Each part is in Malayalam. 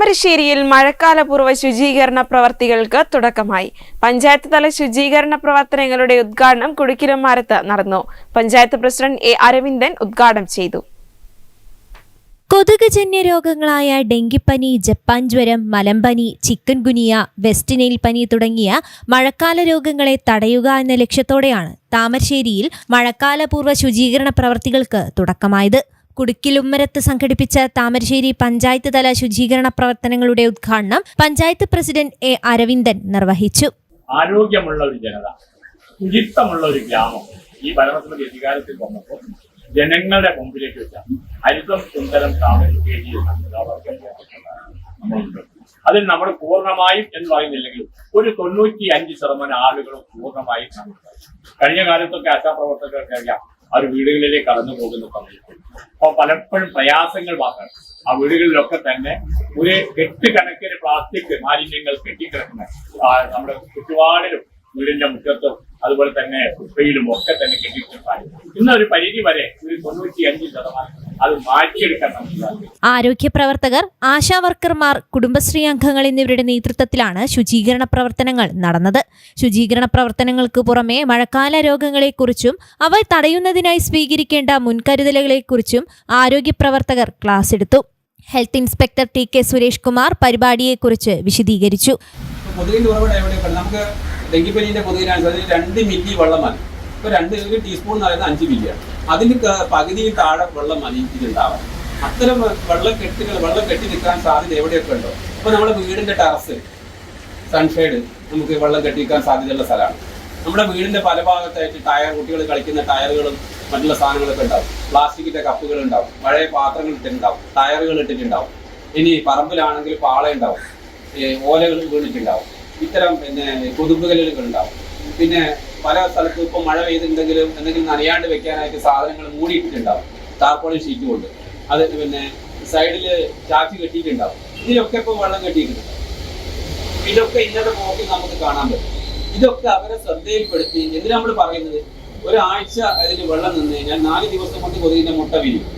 താമരശ്ശേരിയിൽ മഴക്കാലപൂർവ ശുചീകരണ പ്രവർത്തികൾക്ക് തുടക്കമായി. പഞ്ചായത്ത് തല ശുചീകരണ പ്രവർത്തനങ്ങളുടെ ഉദ്ഘാടനം കുടുക്കിലുമാരത്ത് നടന്നു. പഞ്ചായത്ത് പ്രസിഡന്റ് എ അരവിന്ദൻ ഉദ്ഘാടനം ചെയ്തു. കൊതുകുജന്യ രോഗങ്ങളായ ഡെങ്കിപ്പനി ജപ്പാൻ ജ്വരം മലമ്പനി ചിക്കൻ ഗുനിയ വെസ്റ്റ് നൈൽ പനി തുടങ്ങിയ മഴക്കാല രോഗങ്ങളെ തടയുക എന്ന ലക്ഷ്യത്തോടെയാണ് താമരശ്ശേരിയിൽ മഴക്കാലപൂർവ ശുചീകരണ പ്രവർത്തികൾക്ക് തുടക്കമായത്. കുടുക്കിലുമ്മരത്ത് സംഘടിപ്പിച്ച താമരശ്ശേരി പഞ്ചായത്ത് തല ശുചീകരണ പ്രവർത്തനങ്ങളുടെ ഉദ്ഘാടനം പഞ്ചായത്ത് പ്രസിഡന്റ് എ അരവിന്ദൻ നിർവഹിച്ചു. ആരോഗ്യമുള്ള ഒരു ജനത ശുചിത്വമുള്ള ഒരു ഗ്രാമം ഈ ഭരണസമിതി അധികാരത്തിൽ വന്നപ്പോൾ ജനങ്ങളുടെ മുമ്പിലേക്ക് വെച്ച ഹരിതം സുന്ദരം താമരശ്ശേരി അതിൽ നമ്മൾ പൂർണമായും എന്ന് പറയുന്നില്ലെങ്കിലും ഒരു തൊണ്ണൂറ്റി അഞ്ച് ശതമാനം ആളുകളും പൂർണമായും. കഴിഞ്ഞ കാലത്തൊക്കെ ആശാപ്രവർത്തകർക്കറിയാം അവർ വീടുകളിലേക്ക് കടന്നു പോകുന്ന സമയത്ത് അപ്പൊ പലപ്പോഴും പ്രയാസങ്ങൾ മാത്രം. ആ വീടുകളിലൊക്കെ തന്നെ ഒരു എട്ട് കണക്കിന് പ്ലാസ്റ്റിക് മാലിന്യങ്ങൾ കെട്ടിക്കിടക്കുന്ന. നമ്മുടെ ചുറ്റുപാടിലും വീടിന്റെ മുറ്റത്തും അതുപോലെ തന്നെ കുപ്പയിലും ഒക്കെ തന്നെ കെട്ടിയിട്ടുണ്ട് ഇന്ന് ഒരു പരിധി വരെ ഒരു തൊണ്ണൂറ്റി അഞ്ച് ശതമാനം അത് മാറ്റിയെടുക്കാൻ നമുക്ക് ആരോഗ്യപ്രവർത്തകർ ആരോഗ്യ പ്രവർത്തകർ ആശാ വർക്കർമാർ കുടുംബശ്രീ അംഗങ്ങൾ എന്നിവരുടെ നേതൃത്വത്തിലാണ് ശുചീകരണ പ്രവർത്തനങ്ങൾ നടന്നത്. ശുചീകരണ പ്രവർത്തനങ്ങൾക്ക് പുറമെ മഴക്കാല രോഗങ്ങളെക്കുറിച്ചും അവ തടയുന്നതിനായി സ്വീകരിക്കേണ്ട മുൻകരുതലുകളെക്കുറിച്ചും ആരോഗ്യ പ്രവർത്തകർ ക്ലാസ് എടുത്തു. Health inspector T K Suresh Kumar പരിപാടിയെക്കുറിച്ച് വിശദീകരിച്ചു. നമുക്ക് ഡെങ്കിപ്പനീന്റെ പൊതുവിലാണ് അതിൽ രണ്ട് മില്ലി വെള്ളം മതി. ഇപ്പൊ രണ്ട് ഒരു ടീസ്പൂൺ എന്ന് പറയുന്നത് അഞ്ച് മില്ലിയാണ് അതിന് പകുതിയിൽ താഴെ വെള്ളം മതി ഇതിലുണ്ടാവാൻ. അത്തരം വെള്ളം കെട്ടുകൾ വെള്ളം കെട്ടി നിൽക്കാൻ സാധ്യത എവിടെയൊക്കെ ഉണ്ടോ? ഇപ്പൊ നമ്മുടെ വീടിന്റെ ടെറസ് സൺഷെയ്ഡ് നമുക്ക് വെള്ളം കെട്ടി നിൽക്കാൻ സാധ്യതയുള്ള സ്ഥലമാണ്. നമ്മുടെ വീടിന്റെ പല ഭാഗത്തായിട്ട് ടയർ കുട്ടികൾ കളിക്കുന്ന ടയറുകളും മറ്റുള്ള സാധനങ്ങളൊക്കെ ഉണ്ടാവും. പ്ലാസ്റ്റിക്കിന്റെ കപ്പുകൾ ഉണ്ടാവും. പഴയ പാത്രങ്ങൾ ഇട്ടിട്ടുണ്ടാവും. ടയറുകൾ ഇട്ടിട്ടുണ്ടാവും. ഇനി പറമ്പിലാണെങ്കിൽ പാള ഉണ്ടാവും. ഓലകൾ വീണിട്ടുണ്ടാവും. ഇത്തരം പിന്നെ കൊതുകുകലുകൾ ഉണ്ടാവും പിന്നെ പല സ്ഥലത്തും ഇപ്പോൾ മഴ പെയ്തിട്ടുണ്ടെങ്കിലും എന്തെങ്കിലും നനയാണ്ട് വെക്കാനായിട്ട് സാധനങ്ങൾ മൂടിയിട്ടിട്ടുണ്ടാവും. ടാർപ്പോളിൻ ഷീറ്റ് കൊണ്ട്. അത് പിന്നെ സൈഡിൽ ചാക്കി കെട്ടിയിട്ടുണ്ടാവും. ഇതിലൊക്കെ ഇപ്പോൾ വെള്ളം കെട്ടിയിട്ടുണ്ട്. ഇതൊക്കെ ഇന്നത്തെ പോക്കിൽ നമുക്ക് കാണാൻ പറ്റും. ഇതൊക്കെ അവരെ ശ്രദ്ധയിൽപ്പെടുത്തി എന്തിനാ നമ്മൾ പറയുന്നത്? ഒരാഴ്ച അതിന് വെള്ളം നിന്ന് കഴിഞ്ഞാൽ നാല് ദിവസം കൊണ്ട് കൊതുകിന്റെ മുട്ട വിരിയും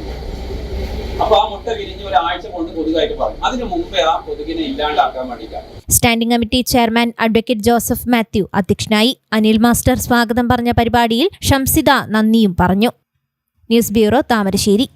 അപ്പൊ ആ മുട്ട വിരിഞ്ഞ് ഒരാഴ്ച കൊണ്ട് കൊതുകായിട്ട് പറയും. അതിനു മുമ്പേ ആ കൊതുകിനെ ഇല്ലാണ്ടാക്കാൻ വേണ്ടിയിട്ടാണ്. Standing committee chairman advocate Joseph Mathew അധ്യക്ഷനായി അനിൽ മാസ്റ്റർ സ്വാഗതം പറഞ്ഞ പരിപാടിയിൽ ഷംസിദ നന്ദിയും പറഞ്ഞു. News bureau Thamarassery.